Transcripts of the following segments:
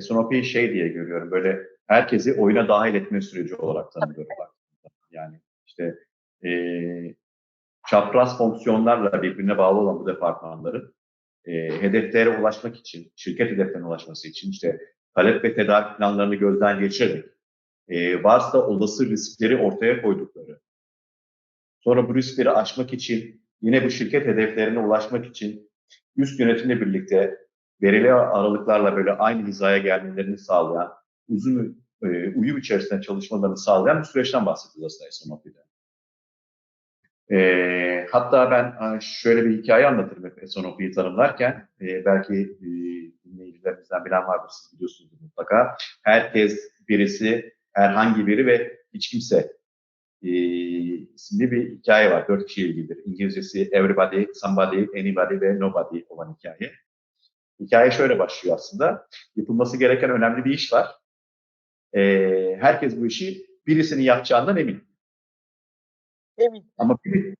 SNOP'yi şey diye görüyorum, böyle herkesi oyuna dahil etme süreci olarak tanımlıyorum. Yani işte e, çapraz fonksiyonlarla birbirine bağlı olan bu departmanların e, hedeflere ulaşmak için, şirket hedeflerine ulaşması için işte talep ve tedarik planlarını gözden geçirerek e, varsa olası riskleri ortaya koydukları, sonra bu riskleri aşmak için yine bu şirket hedeflerine ulaşmak için üst yönetimle birlikte verili aralıklarla böyle aynı hizaya gelmelerini sağlayan, uzun e, uyum içerisinde çalışmalarını sağlayan bir süreçten bahsediyoruz aslında SNOP'de. E, hatta ben şöyle bir hikaye anlatırım hep SNOP'yi tanımlarken. E, belki e, dinleyicilerimizden bilen vardır, siz biliyorsunuz mutlaka. Herkes, birisi, herhangi biri ve hiç kimse e, isimli bir hikaye var. Dört kişiye ilgilidir. İngilizcesi everybody, somebody, anybody ve nobody olan hikaye. Hikaye şöyle başlıyor aslında. Yapılması gereken önemli bir iş var. E, herkes bu işi birisinin yapacağından emin. Emin. Ama biri,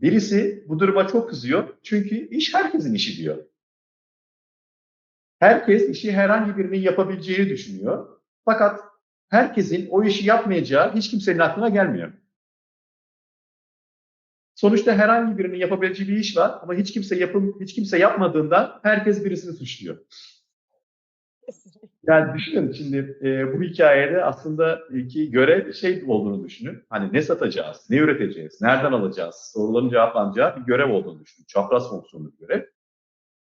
birisi bu duruma çok kızıyor. Çünkü iş herkesin işi diyor. Herkes işi herhangi birinin yapabileceğini düşünüyor. Fakat herkesin o işi yapmayacağı hiç kimsenin aklına gelmiyor. Sonuçta herhangi birinin yapabileceği bir iş var ama hiç kimse yapım hiç kimse yapmadığından herkes birisini suçluyor. Yani düşünün şimdi e, bu hikayede aslında iki görev şey olduğunu düşünün. Hani ne satacağız, ne üreteceğiz, nereden alacağız soruların cevaplanacağı bir görev olduğunu düşünün. Çapraz fonksiyonlu bir görev.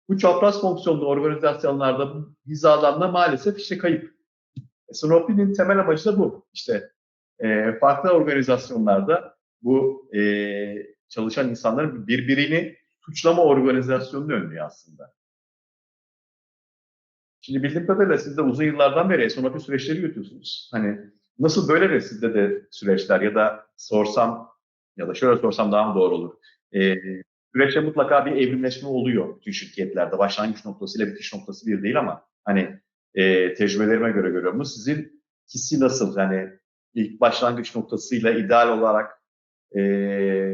Bu çapraz fonksiyonlu organizasyonlarda hizalanma maalesef işte kayıp. E, Snoopy'nin temel amacı da bu. İşte e, farklı organizasyonlarda bu e, çalışan insanların birbirini suçlama organizasyonunu önlüyor aslında. Şimdi bildiğim kadarıyla siz de uzun yıllardan beri sonraki süreçleri yürütüyorsunuz. Hani nasıl böyle de sizde de süreçler ya da sorsam ya da şöyle sorsam daha mı doğru olur? Ee, süreçte mutlaka bir evrimleşme oluyor bütün şirketlerde. Başlangıç noktası ile bitiş noktası bir değil ama hani e, tecrübelerime göre görüyorum. Sizin hissi nasıl? Yani ilk başlangıç noktasıyla ideal olarak e,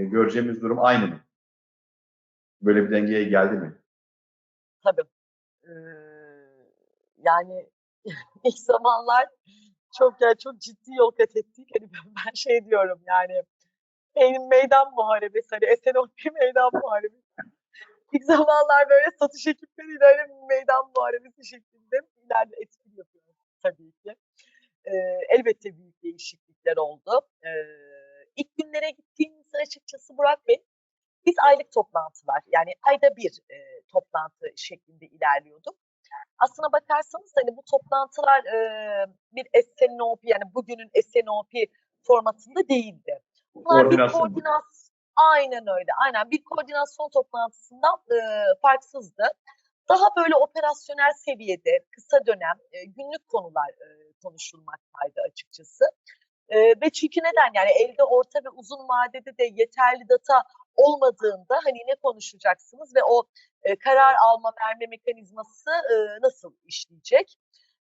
göreceğimiz durum aynı mı? Böyle bir dengeye geldi mi? Tabii. Ee, yani ilk zamanlar çok yani çok ciddi yol kat ettik. Hani ben şey diyorum yani meydan muharebesi hani SNOP meydan muharebesi. İlk zamanlar böyle satış ekipleriyle hani meydan muharebesi şeklinde ileride etkili yapıyoruz tabii ki. Ee, elbette büyük değişiklikler oldu. Ee, ilk günlere gittiğimizde açıkçası Burak Bey biz aylık toplantılar yani ayda bir e, toplantı şeklinde ilerliyorduk. Aslına bakarsanız hani bu toplantılar e, bir SNOP yani bugünün SNOP formatında değildi. Bunlar bir koordinasyon Aynen öyle. Aynen bir koordinasyon toplantısından e, farksızdı. Daha böyle operasyonel seviyede kısa dönem e, günlük konular e, konuşulmaktaydı açıkçası. E, ve çünkü neden yani elde orta ve uzun vadede de yeterli data olmadığında hani ne konuşacaksınız ve o e, karar alma verme mekanizması e, nasıl işleyecek?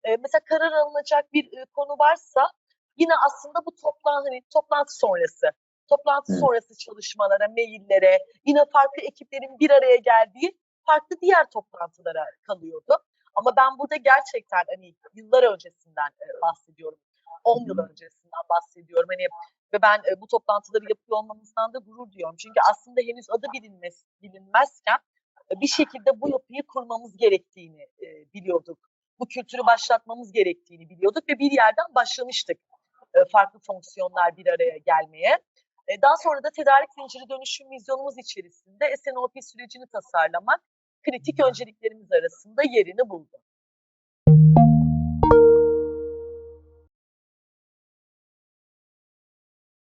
E, mesela karar alınacak bir e, konu varsa yine aslında bu toplantı hani toplantı sonrası toplantı sonrası çalışmalara, maillere, yine farklı ekiplerin bir araya geldiği farklı diğer toplantılara kalıyordu. Ama ben burada gerçekten hani yıllar öncesinden e, bahsediyorum. 10 yıl öncesinden bahsediyorum. Hani ve ben e, bu toplantıları yapıyor olmamızdan da gurur duyuyorum. Çünkü aslında henüz adı bilinmez, bilinmezken e, bir şekilde bu yapıyı kurmamız gerektiğini e, biliyorduk. Bu kültürü başlatmamız gerektiğini biliyorduk ve bir yerden başlamıştık e, farklı fonksiyonlar bir araya gelmeye. E, daha sonra da tedarik zinciri dönüşüm vizyonumuz içerisinde SNOP sürecini tasarlamak kritik önceliklerimiz arasında yerini buldu.